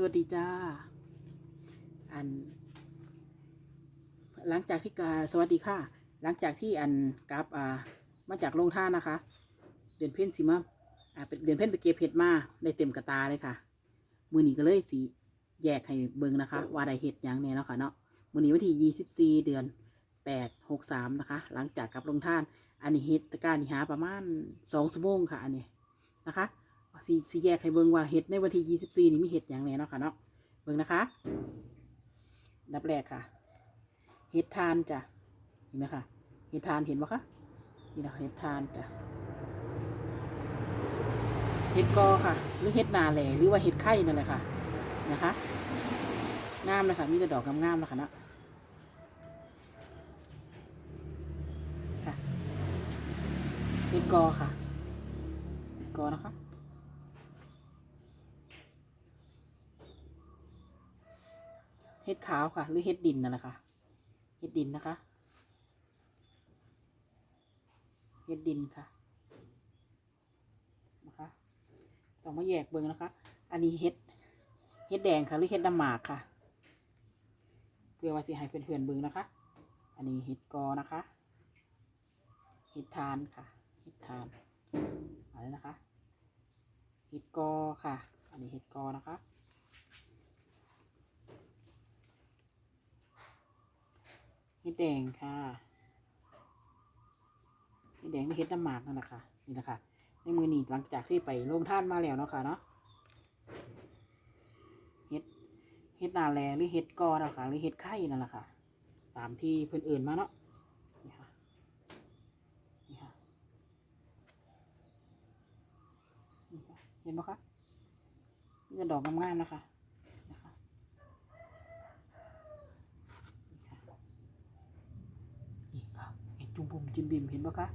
สวัสดีจ้า อัน หลังจากที่กาสวัสดีค่ะ หลังจากที่อันกราฟอ่า มาจากโรงท่านนะคะ เดือนเพ่นสิมาอ่าเป็นเดือนเพ่นไปเก็บเห็ดมาได้เต็มกระตาเลยค่ะ มือหนีก็เลยสีแยกให้เบิ่งนะคะ ว่าได้เห็ดหยังแน่เนาะค่ะเนาะมือหนีวันที่ยี่สิบสี่เดือนแปดหกสามนะคะ หลังจากกลับโรงท่าน อันนี้เห็ดตะการนี่หาประมาณสองชั่วโมงค่ะ อันนี้นะคะ สีสีแยกให้เบิ่งว่าเห็ดในวันที่ยี่สิบสี่นี่มีเห็ดหยังแน่เนาะค่ะเนาะเบิ่งนะคะ ดับแรกค่ะ เห็ดทานจ้ะเห็นไหมคะเห็ดทานเห็นปะคะนี่นะเห็ดทานจ้ะเห็ดกอค่ะ หรือเห็ดนาแหล่หรือว่าเห็ดไข่นั่นแหละค่ะนะคะงามเลยค่ะมีแต่ดอกงามๆนะคะเนาะค่ะเห็ดกอค่ะกอนะคะ เห็ดขาวค่ะ หรือเห็ดดินนั่นแหละค่ะเห็ดดินนะคะเห็ดดินค่ะนะคะต้องมาแยกเบิ่งนะคะ อันนี้เห็ดเห็ดแดงค่ะ หรือเห็ดดำหมากค่ะเพื่อว่าสิให้เพื่อนๆเบิ่งนะคะ อันนี้เห็ดกอนะคะเห็ดทานค่ะเห็ดทานอะไรนะคะเห็ดกอค่ะ อันนี้เห็ดกอนะคะ เห็ดแดงค่ะเห็ดแดงไม่เห็ดน้ำหมากนั่นแหละค่ะนี่แหละค่ะในมือหนีหลังจากที่ไปลงท่านมาแล้วเนาะค่ะเนาะเห็ดเห็ดนาแลหรือเห็ดกอนะคะหรือเห็ดไข่นั่นแหละค่ะ ตามที่เพื่อนอื่นมาเนาะนี่ค่ะนี่ค่ะเห็นไหมคะนี่จะดอกงามๆนนะคะ นี่ค่ะเห็ด จุ่มบุ่มจิ้มบิมเห็นปะคะ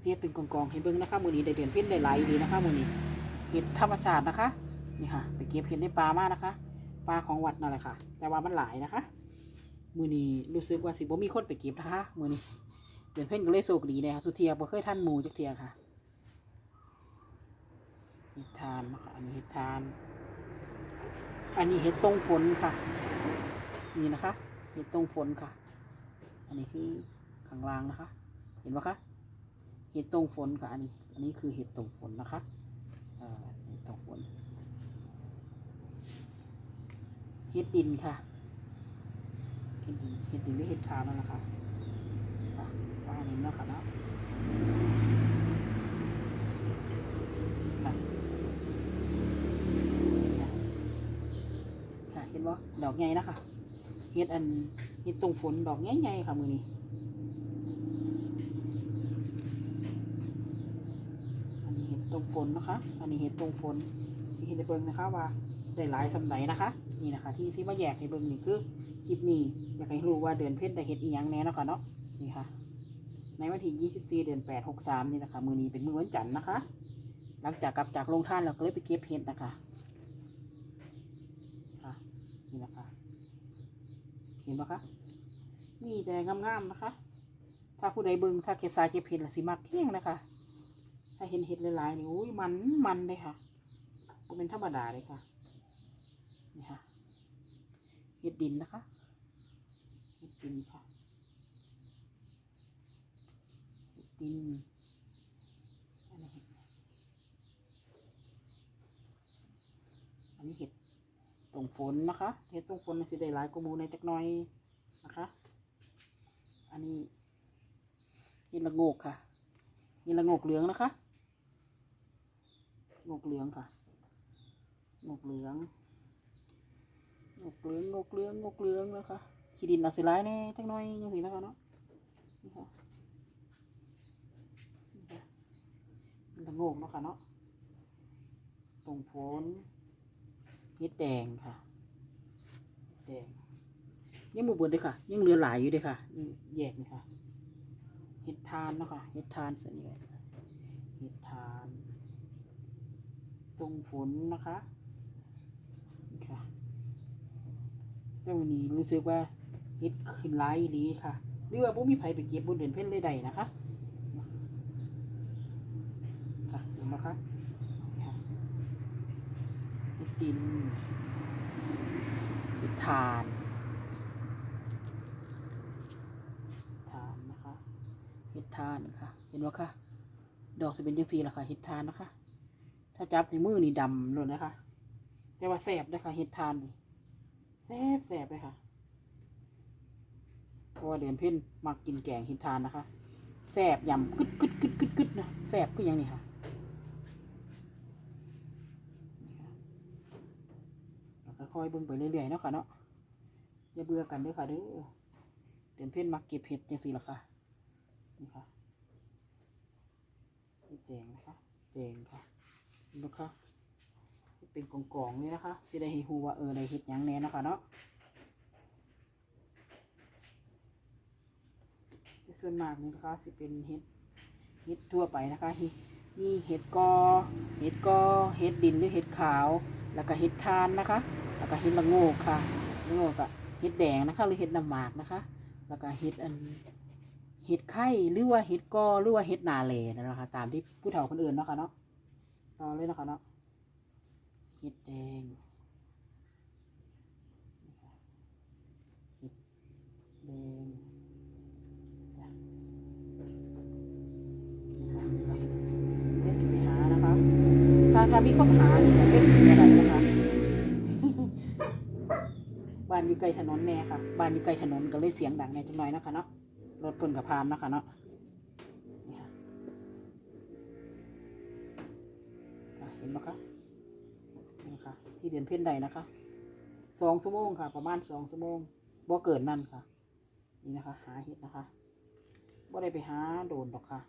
เสียเป็นกองกองๆเห็นเบิ้งนะคะมือนี้ได้เดือนเพ็ญได้ไหลดีนะคะมือนี้เห็ดธรรมชาตินะคะนี่ค่ะ ไปเก็บเห็ดในปลามากนะคะปลาของวัดนั่นแหละค่ะ แต่ว่ามันหลายนะคะ มือนี้รู้สึกว่าสิบ่มีคนไปเก็บนะคะมือนี้เดือนเพ็ญก็เลยโชคดีเลยค่ะสุเทียบ่เคยท่านหมูจักเทียค่ะเห็ดทานนะคะอันนี้เห็ดทาน อันนี้เห็ดตรงฝนค่ะ นี่นะคะ เห็ดตรงฝนค่ะ อันนี้คือางล่างนะคะ เห็นไหมคะเห็ดตรงฝนค่ะอันนี้ อันนี้คือเห็ดตรงฝนนะคะเห็ดตรงฝนเห็ดดินค่ะเห็ดดินเห็ดดินหรือเห็ดขาวนั่นะคะว่าอันนี้เนาะค่ะเนาะค่ะเห็นบ่ดอกใหญ่นะคะเห็ดอันเห็ดตรงฝนดอกใหญ่ๆค่ะมือนี้นี้เห็ดตรง ฝนนะคะ อันนี้เห็ดตรงฝนสิเห็นได้เบิ่งนะคะว่าได้หลายสำไหนนะคะ นี่นะคะ ที่ที่มาแยกให้เบิ่งนี่คือคลิปนี้อยากให้รู้ว่าเดือนเพ็ญได้เห็ดอีหยังแน่เนาะค่ะเนาะนี่ค่ะ ในวันที่24 เดือน 8 63 นี่นะคะ มือนี้เป็นมือวันจันทร์นะคะ หลังจากกลับจากโรงท่านเราก็เลยไปเก็บเห็ดนะคะค่ะนี่นะคะเห็นปะคะนี่แต่งามๆนะคะ ถ้าผู้ใดเบิ่งถ้าเก็บสายเก็บเห็ดละสิมักเที่ยงนะคะ ถ้าเห็นเห็ดหลายๆนี่อุ้ยมันมันเลยค่ะเป็นธรรมดาเลยค่ะนี่ค่ะเห็ดดินนะคะเห็ดดินค่ะเห็ดดินอันนี้เห็ดอันนี้เห็ดตรงฝนนะคะเห็ดตรงฝนมันสิได้หลายกว่าหมูในจักหน่อยนะคะ อันนี้เห็ดละโงกค่ะเห็ดละโงกเหลืองนะคะ งกเหลืองค่ะงกเหลืองงกเหลืองงกเหลืองงกเหลืองนะคะขีดินเอาสิร้ายแน่จังน้อยยังสินะคะเนาะนี่ค่ะนี่ค่ะมันละงกเนาะค่ะเนาะตรงโพนเฮ็ดแดงค่ะแดงยังบ่เบิดเลยค่ะ ยังเหลือหลายอยู่เลยค่ะยังแยกนี่ค่ะเห็ดทานเนาะค่ะเห็ดทานส่วนใหญ่เห็ดทาน ตรงฝนนะคะค่ะแต่วันนี้รู้สึกว่าเฮ็ดขึ้นหลายอีหลีค่ะหรือว่าบ่มีไผไปเก็บบนเดือนเพ่นเลยใดนะคะค่ะเห็นไหมคะเฮ็ดดินทานทานนะคะเห็ดทานค่ะ เห็นว่าค่ะ ดอกจะเป็นจังสีละค่ะเห็ดทานนะคะาจับในมือนี่ดำเลยนะคะ แต่ว่าแสบนะคะเห็ดทานนี่แสบแสบเลยค่ะเพราะว่าเดือนเพ่นมักกินแกงเห็ดทานนะคะแสบยำกึดกึดกึดกึดกึดนะแสบก็ยังนี่ค่ะนี่ค่ะค่อยเบิ่งไปเรื่อยๆเนาะค่ะเนาะอย่าเบื่อกันด้อค่ะเด้อเดือนเพ่นมักเก็บเห็ดจังสีละค่ะนี่ค่ะเห็ดแดงนะคะแดงค่ะ นไหมคะเป็นกองๆนี่นะคะสิได้ให้ฮู้ว่าเออได้เห็ดหยังแน่นะคะเนาะส่วนมากนี่นะคะสิเป็นเห็ดเห็ดทั่วไปนะคะมีมีเห็ดกอเห็ดกอเห็ดดินหรือเห็ดขาว แล้วก็เห็ดทานนะคะ แล้วก็เห็ดละโงกค่ะละโงกอะเห็ดแดงนะคะหรือเห็ดน้ำหมากนะคะ แล้วก็เห็ดอันเห็ดไข่หรือว่าเห็ดกอหรือว่าเห็ดนาเลนะค่ะตามที่ผู้เฒ่าคนอื่นนะคะเนาะ ต่อเลยนะคะเนาะเห็ดแดงเห็ดแดงจ้ะนี่ค่ะแล้วก็เห็ดเล่นไปหานะคะถ้าถ้ามีคนหาเนี่ยเป็นสีอะไรนะคะบ้านอยู่ไกลถนนแน่ค่ะบ้านอยู่ไกลถนนก็เลยเสียงดังแน่จังหน่อยนะคะเนาะรถเพิ่นกับพานนะคะเนาะ เดือนเพ่นใดนะคะสองชั่วโมงค่ะ ประมาณสองชั่วโมงบ่เกินนั่นค่ะ นี่นะคะ หาเห็ดนะคะบ่ได้ไปหาโดนหรอกค่ะ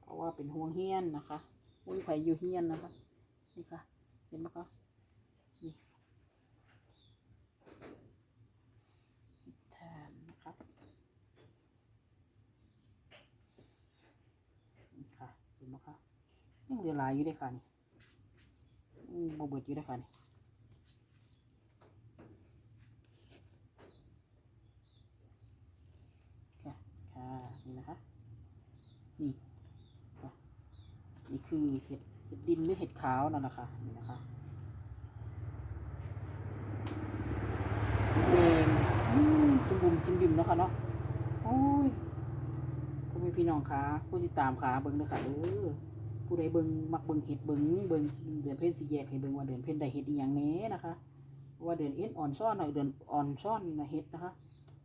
เพราะว่าเป็นห่วงเฮียนนะคะอุ้ยไผอยู่เฮียนนะคะ นี่ค่ะ เห็นไหมคะนี่แทนนะคะนี่ค่ะ เห็นไหมคะยังเหลือหลายอยู่ด้วยค่ะนี่ บเบิดอยู่เด้วค่ะนี่ค่ะค่ะนี่นะคะ นี่ค่ะนี่คือเห็ดเห็ดดินหรือเห็ดขาวนั่นนะคะนี่นะคะเองจุ่มบุ่มจุ่มบิ่มนะค่ะเนาะโอ้ยพ่อแม่พี่น้องขาผู้ที่ตามขาเบิ่งเด้อค่ะเออ ผู้ใดเบิ่งมักเบิ่งเห็ดเบิ่งเบิ่งเดือนเพ็ญสิแยกให้เบิ่งว่าเดือนเพ็ญได้เห็ดอีหยังแหน่นะคะ ว่าเดือนเอ็นอ่อนซ่อนหน่ะเดือนอ่อนซ่อนนะเห็ดนะคะ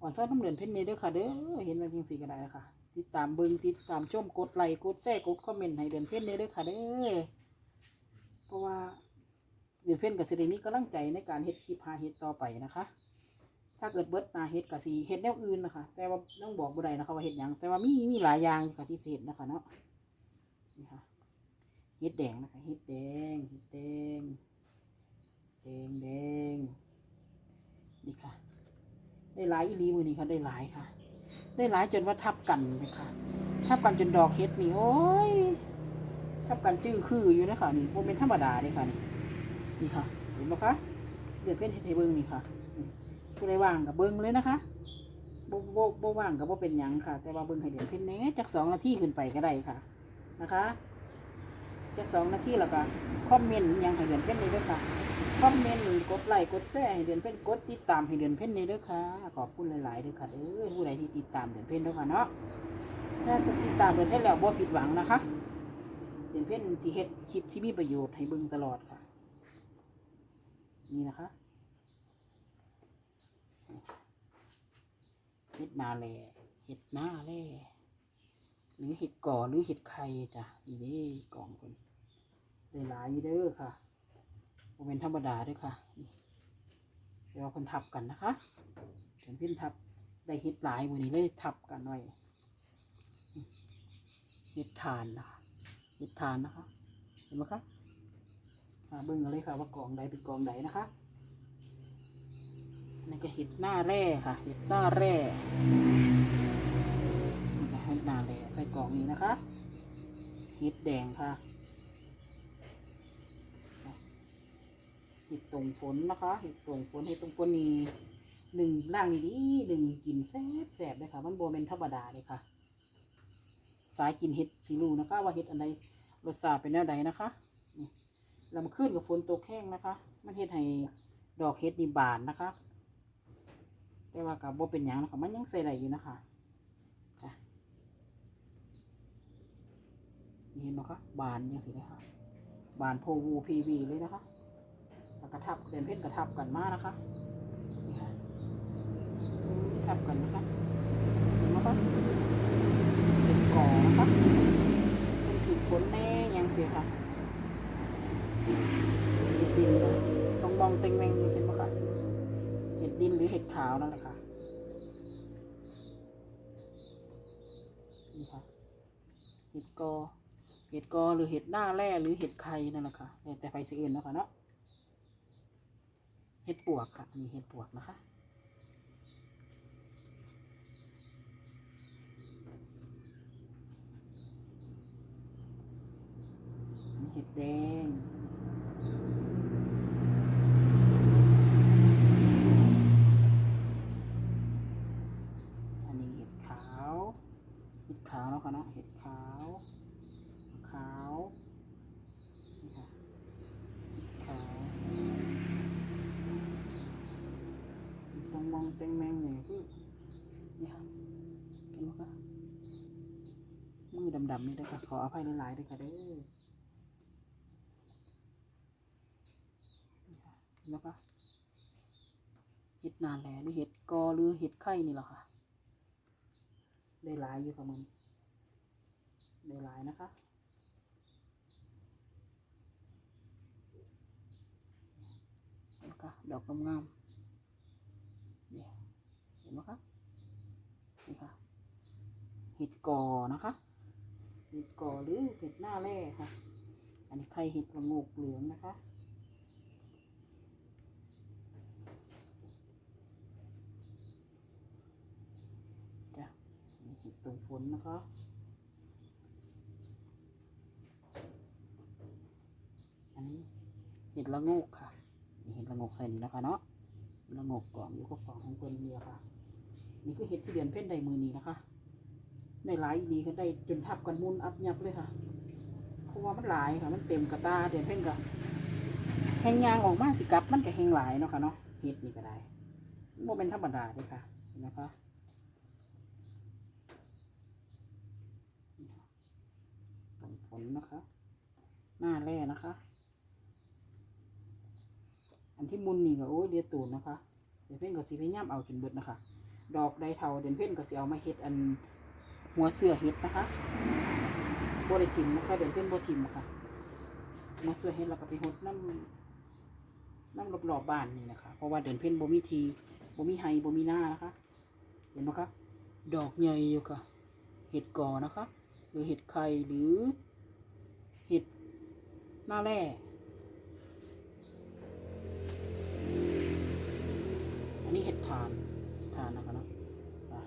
อ่อนซ่อนน้ำเดือนเพ็ญนี่เด้อค่ะเด้อเห็นมันจังซี่ก็ได้ค่ะ ติดตามเบิ่งติดตามชมกดไลค์กดแชร์กดคอมเมนต์ให้เดือนเพ็ญนี่เด้อค่ะเด้อเพราะว่าเดือนเพ็ญก็สิได้มีกำลังใจในการเฮ็ดคลิปหาเห็ดต่อไปนะคะ ถ้าเกิดเบิดนาเฮ็ดกับสีเฮ็ดแนวอื่นนะคะ แต่ว่าต้องบอกบ่ได้นะคะว่าเฮ็ดหยังแต่ว่ามีมีหลายอย่างค่ะที่สิเฮ็ดนะคะเนาะนี่ค่ะ เฮ็ดแดงนะคะเฮ็ดแดงเฮ็ดแดงแดงแดงนี่ค่ะ ได้หลายอีลีมือนี้ค่ะ ได้หลายค่ะ ได้หลายจนว่าทับกันเลยค่ะ ทับกันจนดอกเฮ็ดนี่โอ้ยทับกันจื้อคืออยู่นะคะนี่โมเป็นธรรมดาเลยค่ะนี่นี่ค่ะ เห็นไหมคะเดี๋ยวเพื่อนเฮ็ดให้เบิ่งนี่ค่ะผู้ใดว่างกับเบิ้งเลยนะคะบ่บ่บ่ว่างกับบ่เป็นหยังค่ะ แต่ว่าเบิ้งให้เดือนเพิ่นแน่จากสองนาทีขึ้นไปก็ได้ค่ะ นะคะ จากสองนาทีแล้วก็คอมเมนต์ยังให้เดือนเพ่นเลยด้อค่ะคอมเมนต์กดไลค์กดแชร์ให้เดือนเพ่นกดติดตามให้เดือนเพ่นเลยด้อค่ะขอบคุณหลายๆเด้อค่ะเด้อผู้ใดที่ติดตามเดือนเพ่นด้อค่ะเนาะถ้าติดตามเดือนเพ่นแล้วบ่ผิดหวังนะคะเดือนเพ่นสิเฮ็ดคลิปที่มีประโยชน์ให้เบิ่งตลอดค่ะ นี่นะคะเห็ดนาแลเห็ดหน้าแล่หรือเห็ดก่อหรือเห็ดไข่จ้ะนี่กล่องคน ได้หลายอยู่เด้อค่ะบ่เป็นธรรมดาด้วยค่ะเดี๋ยวคนทับกันนะคะเห็นพี่ทับได้เห็ดหลายวันนี้เลยทับกันไว้นี่เห็ดทานนะคะเห็ดทานนะคะ เห็นไหมคะอ่าเบิ่งเลยค่ะว่ากล่องใดเป็นกล่องใดนะคะนี่ก็เห็ดหน้าแร่ค่ะ เห็ดหน้าแร่เห็ดหน้าแร่ใส่กล่องนี้นะคะ เห็ดแดงค่ะ เห็ดตรงฝนนะคะ เห็ดตรงฝนเห็ดตรงฝนนี่หนึ่งล่างนี่ดีหนึ่งกินแซ่บแซ่บเลยค่ะ มันโบเป็นธรรมดาเลยค่ะ สายกินเห็ดสีรูนะคะ ว่าเห็ดอันใดรสชาติเป็นแนวใดนะคะนี่เรามาขึ้นกับฝนตกแห้งนะคะ มันเห็ดให้ดอกเฮ็ดนี่บานนะคะ แต่ว่ากับบ่เป็นหยังนะคะมันยังใส่ได้อยู่นะคะค่ะเห็นไหมคะบานยังสิเลยค่ะบานโพวูพีวีเลยนะคะ แล้วกระทับเด่นเพชรกระทับกันมากนะคะนี่ค่ะทับกันนะคะเห็นไหมคะเป็นก่อนะคะเป็นถือฝนแน่ยังเสิค่ะเห็ดดินนะต้องมองเต็งแมงเห็นไหมคะเห็ดดินหรือเห็ดขาวนั่นแหละค่ะนี่ค่ะเห็ดกอเห็ดกอหรือเห็ดหน้าแร่หรือเห็ดไข่นั่นแหละค่ะแต่ไปสิอื่นนะคะเนาะ เห็ดปวกค่ะมีเห็ดปวกนะคะมีเห็ดแดงอันนี้เห็ดขาวเห็ดขาวเนาะค่ะเนาะเห็ดขาว ขาวนี่ค่ะขาวต้องมองแตงแมงเนี่ยคือนี่ค่ะเห็นไหมคะ มือดำๆนี่ด้วยค่ะขออภัยหลายๆด้วยค่ะเด้อนี่ค่ะเห็เห็ดนานแหลหรือเห็ดกอหรือเห็ดไข่นี่หละค่ะ ได้หลายอยู่ค่ะมันได้หลายนะคะนะคะดอกงามๆเนี่ยเห็นไหมคะนี่ค่ะเห็ดกอนะคะ เห็ดกอหรือเห็ดหน้าแร่ค่ะ อันนี้ไข่เห็ดกระโงกเหลืองนะคะจ้ะเห็ดตรงฝนนะคะอันนี้เห็ดละโงกค่ะมีเห็ดละโงกใส่นี่นะคะเนาะละโงกกล่องอยู่ก็กล่องของคนเดียวค่ะ นี่คือเห็ดที่เดือนเพ่นใดมือนี้นะคะ ได้หลายอีดีก็ได้จนทับกันมุนอับยับเลยค่ะ เพราะว่ามันหลายค่ะ มันเต็มกระตาเดือนเพ่นก็แหงยางออกมาสิกลับมันก็แหงหลายเนาะค่ะเนาะเห็ดนี่ก็ได้โมเป็นธรรมดาเลยค่ะนะคะต้นฝนนะคะ หน้าแร่นะคะ อันที่มุนนี่ก็โอ้ยเดียตูนนะคะ เดี๋ยวเพ่นก็สิพยายามเอาจนเบิดนะคะ ดอกใดเทาเดี๋ยวเพ่นก็สิเอามาเฮ็ดอัน หัวเสือเฮ็ดนะคะบริทิมนะคะเดี๋ยวเพ่นบริทิมนะคะหัวเสือเฮ็ดแล้วก็ไปหดน้ำน้ำรอบๆบบ้านนี่นะคะเพราะว่าเดินเพ่นบ่มีทีบ่มีไฮบ่มีหน้านะคะ เห็นไหมคะดอกใหญ่อยู่ค่ะ เห็ดกอนะคะ หรือเห็ดไข่หรือ เห็ดหน้าแร่อันนี้เห็ดทานทานนะคะเนาะอะ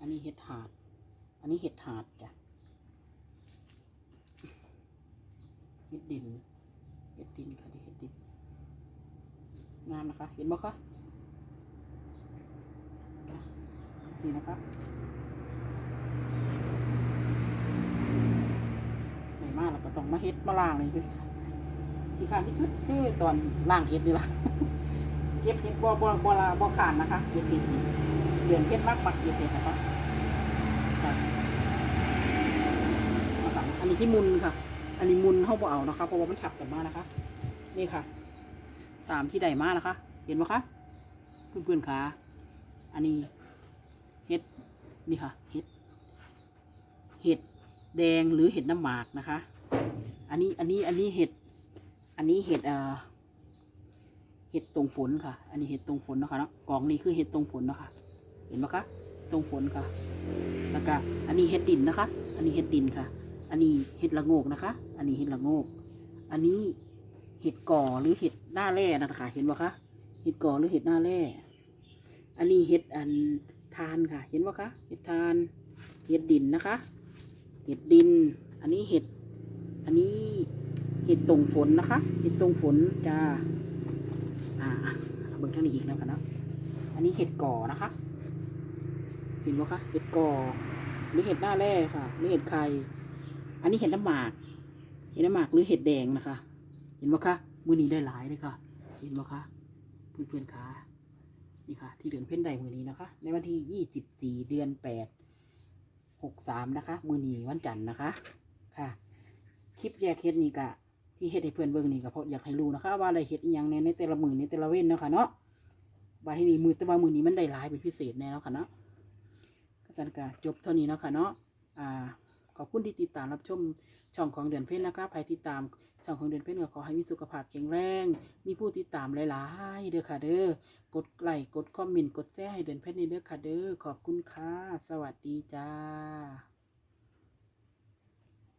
อันนี้เห็ดหาด อันนี้เห็ดหาดจ้ะเห็ดดิน เห็ดดินค่ะเห็ดดินงามนะคะ เห็นบ่คะสีนะคะใหญ่มากแล้วก็ต้องมาเฮ็ดมาล้างเลยคือที่ขานที่สุดคือตอนล้างเฮ็ดนี่ละเก็บเฮ็ดบ่บ่บ่ละบ่ขานนะคะเก็บเฮ็ดเดือนเฮ็ดมากมักเก็บเฮ็ดนะคะเอาค่ะอั นนี้ที่มุนค่ะ อันนี้มุนเฮาบ่เอานะคะ เพราะว่ามันทับกันมานะคะ นี่ค่ะ ตามที่ใดมานะคะ เห็นไหมคะเพื่อนๆคะอันนี้เฮ็ดนี่ค่ะเฮ็ด เห็ดแดงหรือเห็ดน้ำหมากนะคะ อันนี้อันนี้อันนี้เห็ด อันนี้เห็ดเอ่อเห็ดตรงฝนค่ะ อันนี้เห็ดตรงฝนนะคะเนาะกล่องนี้คือเห็ดตรงฝนนะคะ เห็นไหมคะ ตรงฝนค่ะ แล้วก็อันนี้เห็ดดินนะคะ อันนี้เห็ดดินค่ะ อันนี้เห็ดละโงกนะคะ อันนี้เห็ดละโงก อันนี้เห็ดก่อหรือเห็ดหน้าแร่นะคะ เห็นไหมคะ เห็ดก่อหรือเห็ดหน้าแร่ อันนี้เห็ดอันทานค่ะ เห็นไหมคะ เห็ดทาน เห็ดดินนะคะ เห็ดดิน อันนี้เห็ด อันนี้เห็ดตรงฝนนะคะ เห็ดตรงฝนจะอ่าเบิ่งทางนี้อีกแล้วกันเนาะอันนี้เห็ดก่อนะคะ เห็นไหมคะ เห็ดก่อหรือเห็ดหน้าแร่ค่ะ หรือเห็ดไข่ อันนี้เห็ดน้ำหมาก เห็ดน้ำหมากหรือเห็ดแดงนะคะ เห็นไหมคะมือนี้ได้หลายเลยค่ะ เห็นไหมคะเพื่อนเพื่อนๆคะนี่ค่ะ ที่เดือนเพ่นใดมือนี้นะคะ ในวันที่ยี่สิบสี่เดือนแปดหกสามนะคะ มือนี้วันจันทร์นะคะ ค่ะ คลิปแยกเห็ดนี่กะที่เฮ็ดให้เพื่อนเบิ่งนี่ก็เพราะอยากให้รู้นะคะ ว่าอะไรเฮ็ดอีหยังในในแต่ละมือในแต่ละเว้นเนาะค่ะเนาะบาที่นี่มือแต่ว่ามือนี้มันได้หลายเป็นพิเศษแน่แล้วค่ะเนาะก็สันกาจบเท่านี้เนาะค่ะเนาะอ่า ขอบคุณที่ติดตามรับชมช่องของเดือนเพ็ญนะคะใครติดตามช่องของเดือนเพ็ญก็ขอให้มีสุขภาพแข็งแรง มีผู้ติดตามหลายๆเด้อค่ะ เด้อกดไลค์กดคอมเมนต์กดแชร์ให้เดือนเพ็ญนี่เด้อค่ะเด้อขอบคุณค่ะสวัสดีจ้า